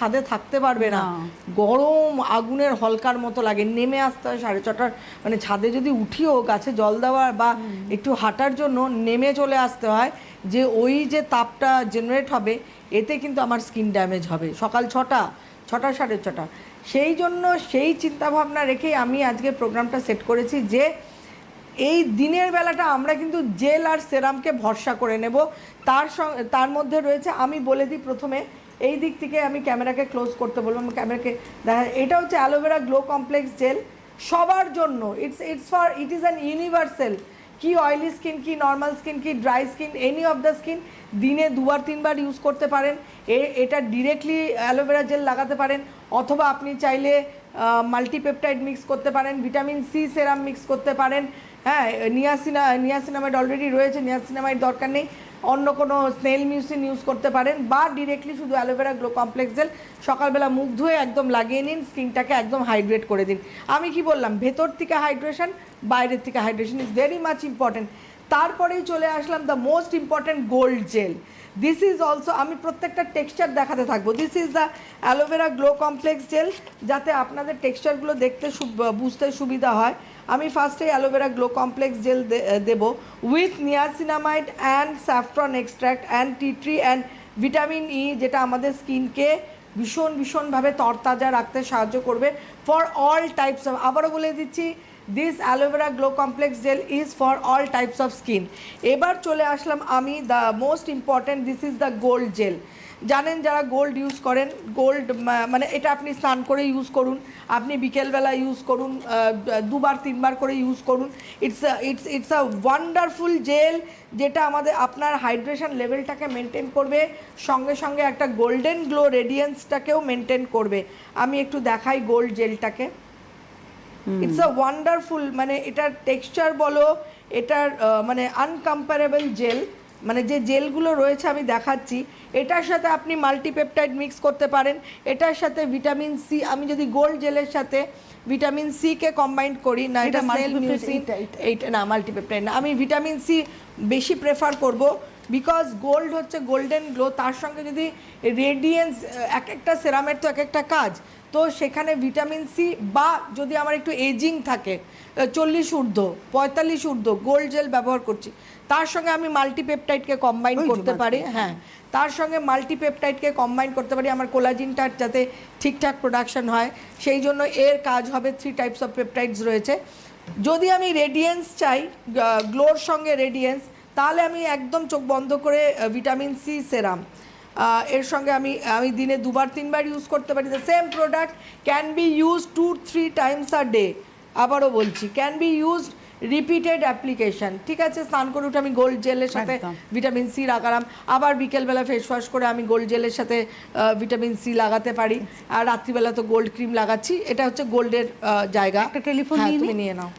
ছাদে থাকতে পারবে না। গরম আগুনের হলকার মতো লাগে। নেমে আসতে হয় সাড়ে ছটার মানে ছাদে যদি উঠিও গাছে জল দেওয়ার বা একটু হাঁটার জন্য নেমে চলে আসতে হয় যে ওই যে তাপটা জেনারেট হবে এতে কিন্তু আমার স্কিন ড্যামেজ হবে। সকাল ছটা ছটা সাড়ে ছটা। সেই জন্য সেই চিন্তা ভাবনা রেখেই আমি আজকে প্রোগ্রামটা সেট করেছি যে এই দিনের বেলাটা আমরা কিন্তু জেল আর সেরামকে ভরসা করে নেব। তার সঙ্গে তার মধ্যে রয়েছে আমি বলে দিই প্রথমে এই দিক থেকে আমি ক্যামেরাকে ক্লোজ করতে বলব, আমি ক্যামেরাকে দেখা এটা হচ্ছে অ্যালোভেরা গ্লো কমপ্লেক্স জেল সবার জন্য it's it's for it is an universal কি অয়েলি স্কিন কি নর্মাল স্কিন কি dry skin any of the skin দিনে দুবার, তিনবার ইউজ করতে পারেন। এ, এটা ডিরেক্টলি অ্যালোভেরা জেল লাগাতে পারেন। অথবা আপনি চাইলে মাল্টিপেপটাইড মিক্স করতে পারেন ভিটামিন সি সেরাম মিক্স করতে পারেন। হ্যাঁ নিয়াসিনা নিয়াসিনামাইড অলরেডি রয়েছে নিয়াসিনামাইড দরকার নেই। অন্য কোনো স্নেল মিউসিন ইউজ করতে পারেন, বা ডিরেক্টলি শুধু অ্যালোভেরা গ্লো কমপ্লেক্স জেল সকালবেলা মুখ ধুয়ে একদম লাগিয়ে নিন, স্কিনটাকে একদম হাইড্রেট করে দিন। আমি কি বললাম, ভেতর থেকে হাইড্রেশন বাইরের থেকে hydration is very much important তারপরেই চলে আসলাম the most important gold gel this is also আমি প্রত্যেকটা টেক্সচার দেখাতে থাকব। This is the aloe vera glow complex gel যাতে আপনাদের টেক্সচারগুলো দেখতে বুঝতে সুবিধা হয়। আমি ফার্স্টে aloe vera glow complex gel দেবো with niacinamide and saffron extract and tea tree and vitamin E যেটা আমাদের স্কিনকে ভীষণ ভীষণভাবে তরতাজা রাখতে সাহায্য করবে। ফর অল টাইপস অফ আবারও বলে দিচ্ছি this aloe vera glow complex gel is for all types of skin এবার চলে আসলাম আমি the most important this is the gold gel জানেন যারা গোল্ড ইউজ করেন গোল্ড মানে এটা আপনি স্নান করে ইউজ করুন, আপনি বিকেলবেলা ইউজ করুন দুবার, তিনবার করে ইউজ করুন it's it's it's a wonderful gel যেটা আমাদের আপনার হাইড্রেশন লেভেলটাকে মেনটেন করবে, সঙ্গে সঙ্গে একটা গোল্ডেন গ্লো রেডিয়েন্সটাকেও মেনটেন করবে। আমি একটু দেখাই গোল্ড জেলটাকে ইটস আ ওয়ান্ডারফুল মানে এটার টেক্সচার বলো এটার মানে আনকম্পারেবল জেল মানে যে জেলগুলো রয়েছে আমি দেখাচ্ছি এটার সাথে আপনি মাল্টিপেপটাইড মিক্স করতে পারেন এটার সাথে ভিটামিন সি আমি যদি গোল্ড জেলের সাথে ভিটামিন সি কে কম্বাইন করি না এটা স্নেল মিউসিন। এইটা না মাল্টিপেপটাইড না আমি ভিটামিন সি বেশি প্রেফার করব বিকজ গোল্ড হচ্ছে গোল্ডেন গ্লো তার সঙ্গে যদি রেডিয়েন্স এক একটা সেরামের তো এক একটা কাজ তো সেখানে ভিটামিন সি বা যদি আমার একটু এজিং থাকে চল্লিশ ঊর্ধ্ব পঁয়তাল্লিশ ঊর্ধ্ব গোল্ড জেল ব্যবহার করছি তার সঙ্গে আমি মাল্টিপেপটাইডকে কম্বাইন করতে পারি হ্যাঁ তার সঙ্গে মাল্টিপেপটাইডকে কম্বাইন করতে পারি আমার কোলাজিনটার যাতে ঠিকঠাক প্রোডাকশন হয় সেই জন্য এর কাজ হবে থ্রি টাইপস অফ পেপটাইডস রয়েছে। যদি আমি রেডিয়েন্স চাই গ্লোর সঙ্গে রেডিয়েন্স তাহলে আমি একদম চোখ বন্ধ করে ভিটামিন সি সেরাম এর সঙ্গে আমি আমি দিনে দুবার তিনবার ইউজ করতে পারি। The same product can be use two three times a day আবারও বলছি can be use repeated application ঠিক আছে স্নান করে উঠে আমি গোল্ড জেলের সাথে ভিটামিন সি লাগালাম। আবার বিকেলবেলা ফেস ওয়াশ করে আমি গোল্ড জেলের সাথে ভিটামিন সি লাগাতে পারি। আর রাত্রিবেলা তো গোল্ড ক্রিম লাগাচ্ছি। এটা হচ্ছে গোল্ডের জায়গা। একটা টেলিফোন হ্যাঁ, নিয়ে নাও।